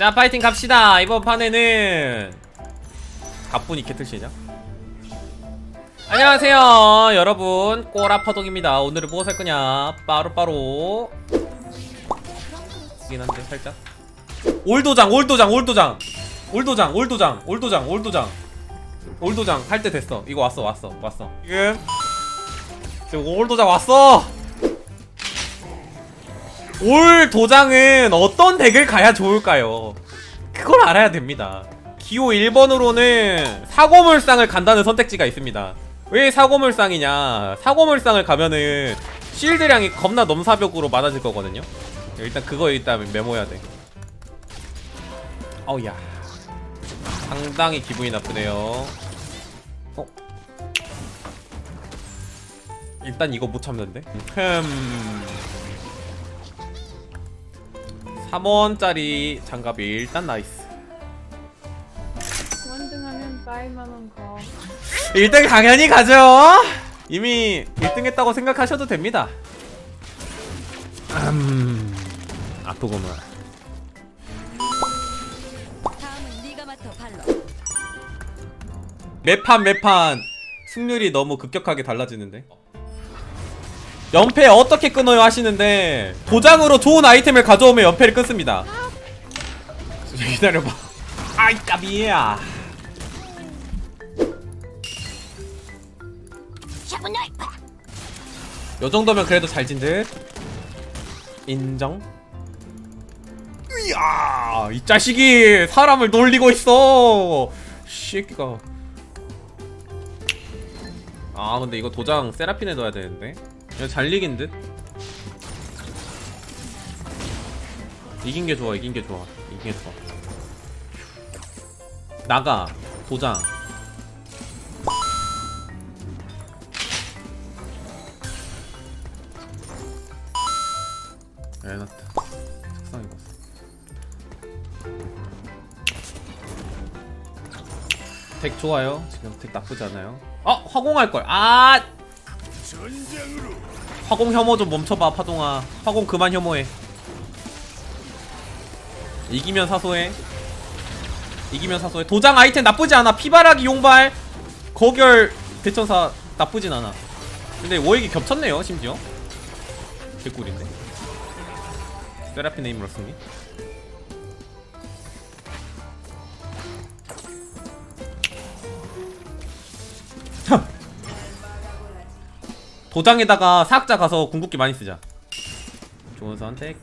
자 파이팅 갑시다. 이번 판에는. 가뿐히 캐틀 시작 안녕하세요 여러분. 꼬라파동입니다. 오늘은 무엇 할 거냐? 빠로빠로. 이긴 한데 살짝. 올도장 올도장 올도장. 올도장 올도장 올도장 올도장. 올도장 할 때 됐어. 이거 왔어 왔어 왔어. 지금. 지금 올도장 왔어 올 도장은 어떤 덱을 가야 좋을까요? 그걸 알아야 됩니다. 기호 1번으로는 사고물상을 간다는 선택지가 있습니다. 왜 사고물상이냐? 사고물상을 가면은 실드량이 겁나 넘사벽으로 많아질 거거든요. 일단 그거 일단 메모해야 돼. 어우야. 상당히 기분이 나쁘네요. 어? 일단 이거 못 참는데? 흠. 3원짜리 장갑이 일단 나이스. 원등하면 빠이만원 거. 1등 당연히 가죠. 이미 1등 했다고 생각하셔도 됩니다. 음... 아프구만. 다음은 네가 맡아 발로. 매판 매판. 승률이 너무 급격하게 달라지는데 연패 어떻게 끊어요 하시는데 도장으로 좋은 아이템을 가져오면 연패를 끊습니다. 기다려봐. 아이 까비야. 요 정도면 그래도 잘 진 듯. 인정. 이야 이 자식이 사람을 놀리고 있어. 새끼가. 아 근데 이거 도장 세라핀에 넣어야 되는데 이거 잘 이긴 듯? 이긴 게 좋아 이긴 게 좋아 이긴 게 좋아. 나가 도장. 해놨다. 책상 입었어 덱 좋아요? 지금 덱 나쁘지 않아요? 어 화공할 걸 아 화공 혐오 좀 멈춰봐 파동아. 화공 그만 혐오해. 이기면 사소해. 이기면 사소해. 도장 아이템 나쁘지 않아. 피바라기 용발 거결 대천사 나쁘진 않아. 근데 워익이 겹쳤네요 심지어. 개꿀인데. 세라핀 네임으로 승리 도장에다가 사학자 가서 궁극기 많이 쓰자. 좋은 선택.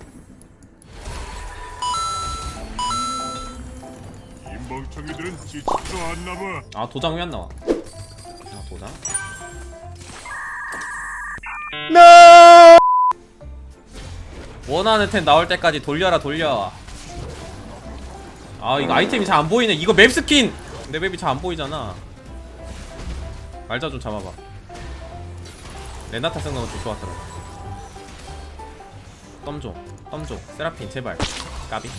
이 멍청이들은 지치도 않나 봐. 아 도장 왜 안 나와? 아 도장? NO! 원하는 템 나올 때까지 돌려라 돌려. 아 이거 아이템이 잘 안 보이네. 이거 맵 스킨! 내 맵이 잘 안 보이잖아. 말자 좀 잡아봐 레나타 생각은 좀 좋았더라 덤줘 덤줘 세라핀 제발 까비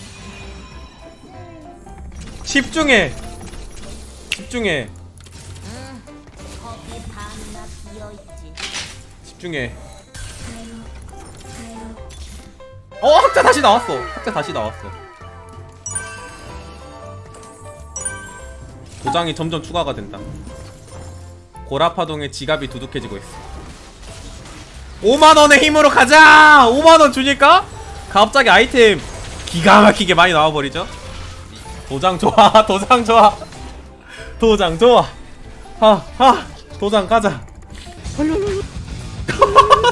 집중해 집중해. 집중해. 어 학자 다시 나왔어. 학자 다시 나왔어. 도장이 점점 추가가 된다. 고라파동의 지갑이 두둑해지고 있어. 5만 원의 힘으로 가자. 5만 원 주니까 갑자기 아이템 기가 막히게 많이 나와버리죠. 도장 좋아. 도장 좋아. 도장 좋아. 하하 도장 가자.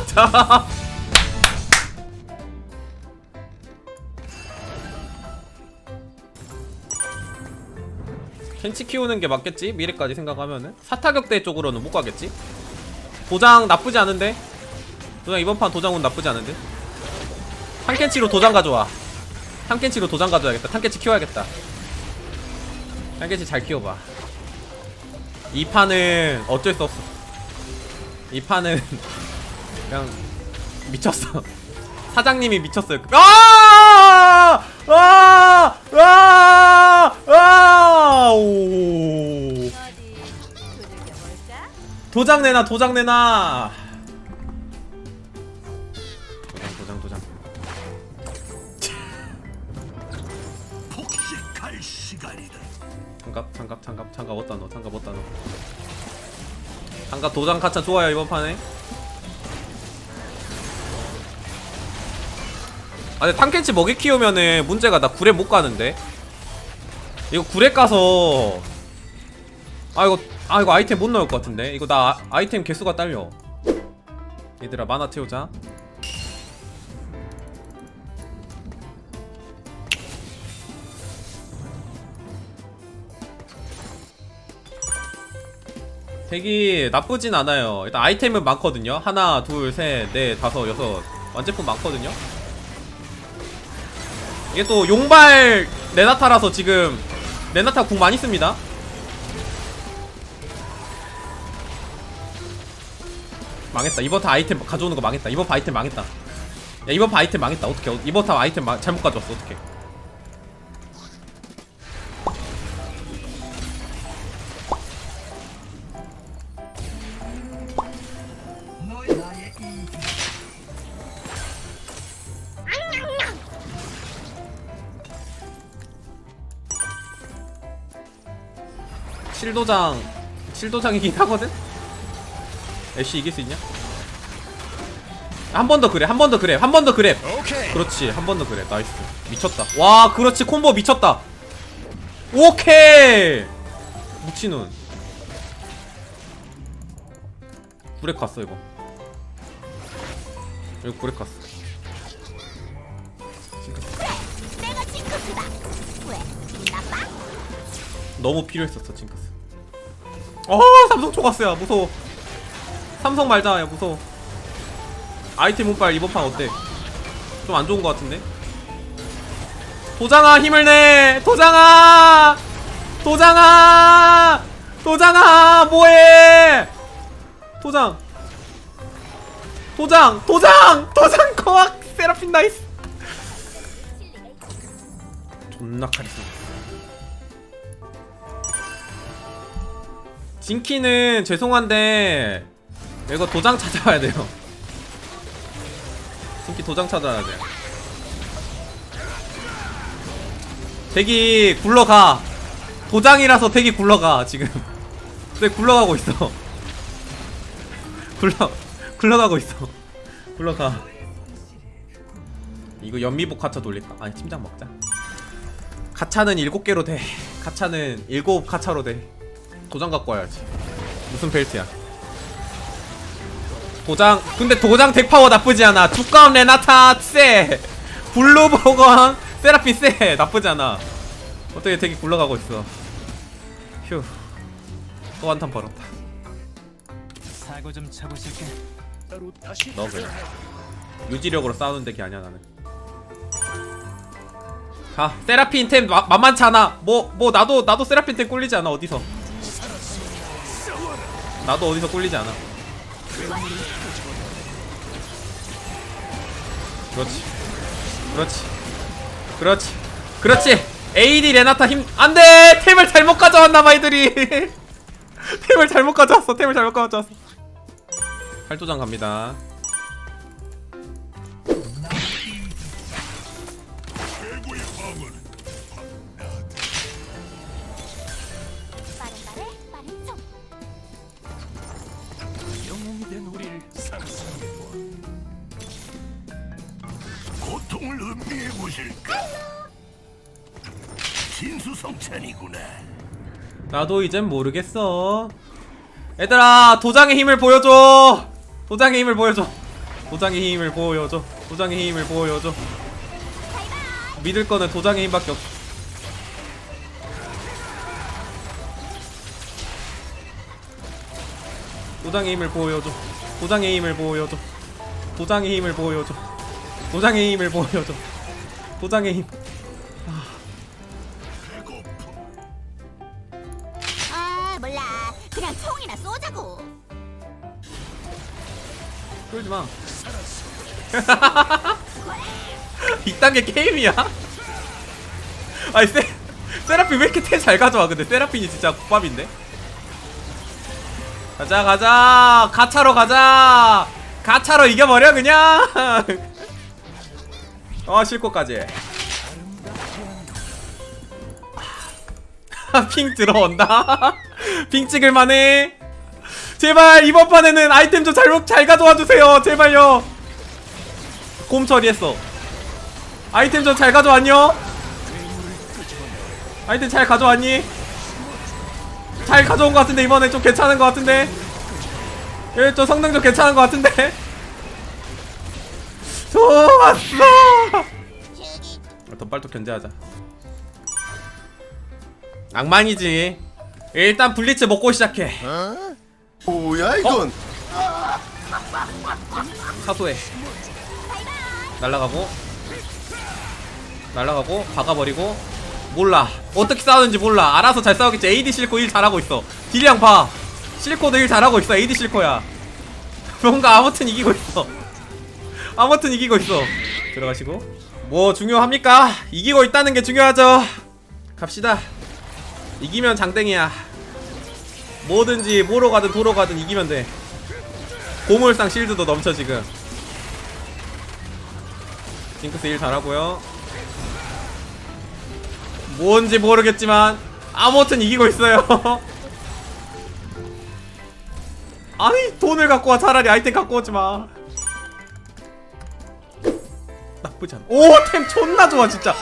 자. 켄치 키우는 게 맞겠지? 미래까지 생각하면은 사타격대 쪽으로는 못 가겠지? 도장 나쁘지 않은데? 도장 이번 판 도장은 나쁘지 않은데? 탐켄치로 도장 가져와 탐켄치로 도장 가져야겠다 탐켄치 키워야겠다 탐켄치 잘 키워봐 이 판은 어쩔 수 없어 이 판은 그냥 미쳤어. 사장님이 미쳤어요. 아! 아! 아! 아! 오! 도장 내놔, 도장 내놔. 장갑 장갑 장갑 장갑 어디다 넣어? 장갑 어디다 넣어? 장갑 도장 가차 좋아요 이번 판에. 아 근데 탐켄치 먹이 키우면은 문제가 나 구레 못 가는데? 이거 구레 가서 아 이거 아 이거 아이템 못 넣을 것 같은데? 이거 나 아, 아이템 개수가 딸려. 얘들아 만화 채우자 되게 나쁘진 않아요. 일단 아이템은 많거든요. 하나 둘셋넷 다섯 여섯. 완제품 많거든요. 이게 또 용발 레나타라서 지금 레나타 궁 많이 씁니다. 망했다. 이번 타 아이템 가져오는 거 망했다. 이번 파 아이템 망했다. 야 이번 파 아이템 망했다. 어떡해. 이번 타 아이템 마, 잘못 가져왔어. 어떡해 실도장 실도장이긴 하거든? 애쉬 이길 수 있냐? 한 번 더 그래 한 번 더 그래 한 번 더 그래 그렇지 한 번 더 그래 나이스. 미쳤다. 와 그렇지. 콤보 미쳤다. 오케이! 묵치눈 브렉 갔어 이거. 여기 브렉 갔어? 너무 필요했었어 징크스 어 삼성 초가스야. 무서워. 삼성 말자 야 무서워. 아이템 운빨 이번 판 어때? 좀 안 좋은 것 같은데? 도장아 힘을 내! 도장아! 도장아! 도장아 뭐해? 도장. 도장 도장! 도장 거악! 세라핀 나이스! 존나 카리스마 진키는 죄송한데 이거 도장 찾아와야 돼요. 진키 도장 찾아야 돼. 대기 굴러가. 도장이라서 대기 굴러가 지금. 네 굴러가고 있어. 굴러 굴러가고 있어. 굴러가. 이거 연미복 가차 돌릴까? 아니 팀장 먹자. 가차는 7개로 돼. 가차는 7 가차로 돼. 도장 갖고 와야지. 무슨 벨트야? 도장 근데 도장 덱 파워 나쁘지 않아. 두꺼운 레나타 쎄. 블루버건 세라핀 쎄. 나쁘지 않아. 어떻게 덱이 굴러가고 있어. 휴. 또 한탄 벌었다. 사고 좀 쳐보실게. 너 그래. 유지력으로 싸우는 덱이 아니야 나는. 가 세라핀 템 마, 만만치 않아. 뭐뭐 나도 나도 세라핀 템 꿀리지 않아 어디서. 나도 어디서 꿀리지 않아. 그렇지. 그렇지. 그렇지. 그렇지. AD 레나타 힘 안돼 템을 잘못 가져왔나 봐 이들이. 템을 잘못 가져왔어. 템을 잘못 가져왔어. 팔도장 갑니다. 수성찬이구나. 나도 이젠 모르겠어. 얘들아, 도장의 힘을 보여줘. 도장의 힘을 보여줘. 도장의 힘을 보여줘. 도장의 힘을 보여줘. 믿을 거는 도장의 힘밖에 없어. 도장의 힘을 보여줘. 도장의 힘을 보여줘. 도장의 힘을 보여줘. 도장의 힘을 보여줘. 도장의 힘. 쏘자고. 끌지 마. 이딴 게 게임이야? 아니 세 세라핀 왜 이렇게 템 잘 가져와? 근데 세라핀이 진짜 국밥인데. 가자 가자 가차로 가자 가차로 이겨버려 그냥. 어 실컷까지. 핑 들어온다 핑 찍을만해 제발 이번 판에는 아이템 좀 잘 잘 가져와 주세요. 제발요. 곰 처리했어. 아이템 좀 잘 가져왔뇨 아이템 잘 가져왔니? 잘 가져온 것 같은데 이번에 좀 괜찮은 것 같은데? 예좀 성능 좀 괜찮은 것 같은데? 좋았어! 덧발도 견제하자. 악망이지. 일단 블리츠 먹고 시작해 뭐야 이건? 사소해. 날라가고 날라가고 박아버리고 몰라. 어떻게 싸우는지 몰라. 알아서 잘 싸우겠지. AD 실코 1 잘하고 있어. 딜량 봐. 실코도 1 잘하고 있어. AD 실코야. 뭔가 아무튼 이기고 있어. 아무튼 이기고 있어. 들어가시고. 뭐 중요합니까? 이기고 있다는 게 중요하죠. 갑시다. 이기면 장땡이야 뭐든지 뭐로 가든 도로 가든 이기면 돼. 고물상 실드도 넘쳐 지금. 징크스 일 잘하고요. 뭔지 모르겠지만 아무튼 이기고 있어요. 아니 돈을 갖고 와 차라리 아이템 갖고 오지마. 나쁘지 않아. 오템 존나 좋아 진짜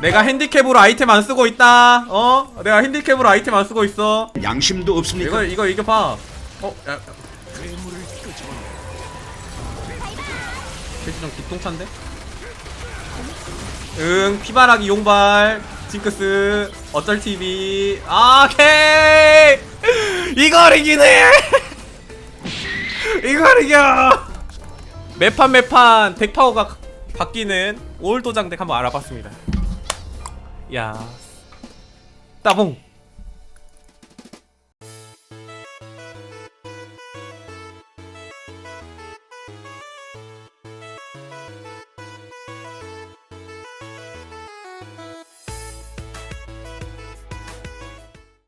내가 핸디캡으로 아이템 안 쓰고 있다 어? 내가 핸디캡으로 아이템 안 쓰고 있어 양심도 없습니까? 이거 이거 이겨 봐 어? 야, 야. 패시 좀 기똥찬데? 응 피바라기 용발 징크스 어쩔 TV 아 오케이 이걸 이기네 이걸 이겨 매판 매판 덱파워가 바뀌는 올 도장 덱 한번 알아봤습니다 야 따봉